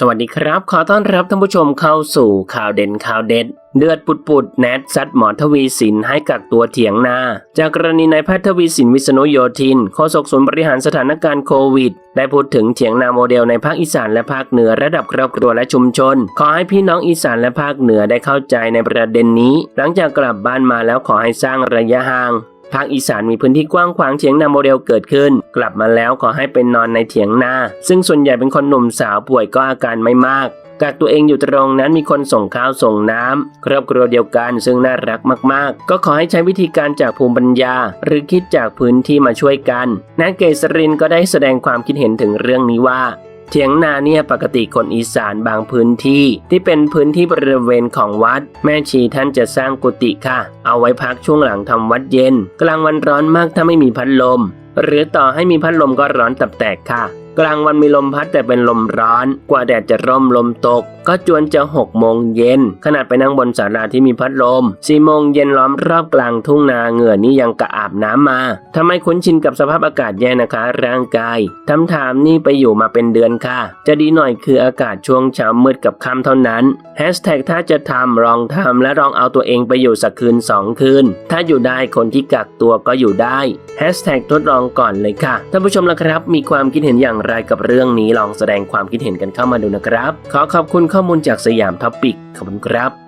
สวัสดีครับ ขอต้อนรับท่านผู้ชมเข้าสู่ข่าวเด่นข่าวเด็ด เดือดปุดปุดๆแนทซัดหมอทวีสินให้กักตัวเถียงนา จากกรณีนายแพทย์ทวีสินวิษณุโยธินโฆษกศูนย์บริหารสถานการณ์โควิด ได้พูดถึงเถียงนาโมเดลในภาคอีสานและภาคเหนือระดับครอบครัวและชุมชน ขอให้พี่น้องอีสานและภาคเหนือได้เข้าใจในประเด็นนี้ หลังจากกลับบ้านมาแล้วขอให้สร้างระยะห่าง ภาคอีสานมีพื้นที่กว้างขวางเถียงนาโมเดลเกิดขึ้น กลับมาแล้วขอให้เป็นนอนในเถียงนา ซึ่งส่วนใหญ่เป็นคนหนุ่มสาวป่วยก็อาการไม่มากกักตัวเองอยู่ตรงนั้นมีคนส่งข้าวส่งน้ำครอบครัวเดียวกันซึ่งน่ารักมากๆ ก็ขอให้ใช้วิธีการจากภูมิปัญญา หรือคิดจากพื้นที่มาช่วยกันนางเกษรินก็ได้แสดงความคิดเห็นถึงเรื่องนี้ว่า เถียงนาเนี่ยปกติคนอีสานบางพื้นที่ ที่เป็นพื้นที่บริเวณของวัด แม่ชีท่านจะสร้างกุฏิค่ะ เอาไว้พักช่วงหลังทำวัดเย็น กลางวันร้อนมากถ้าไม่มีพัดลม หรือต่อให้มีพัดลมก็ร้อนตับแตกค่ะ กลางวันมีลมพัดแต่เป็นลมร้อน กว่าแดดจะร่มลมตก ก็จวนจะหกโมงเย็นขนาดไปนั่งบนศาลาที่มีพัดลมสี่โมงเย็นล้อมรอบกลางทุ่งนาเหงื่อนี่ยังกระอาบน้ำมาทำไมคุ้นชินกับสภาพอากาศแย่นะคะ ร่างกายทำถามนี่ไปอยู่มาเป็นเดือนค่ะ จะดีหน่อยคืออากาศช่วงเช้ามืดกับค่ำเท่านั้นแฮชแท็กถ้าจะทำลองทำและลองเอาตัวเองไปอยู่สักคืนสองคืน ถ้าอยู่ได้คนที่กักตัวก็อยู่ได้แฮชแท็กทดลองก่อนเลยค่ะท่านผู้ชมละครับมีความคิดเห็นอย่างไรกับเรื่องนี้ลองแสดงความคิดเห็นกันเข้ามาดูนะครับ ขอขอบคุณข้อมูลจากสยามท็อปิกขอบคุณครับ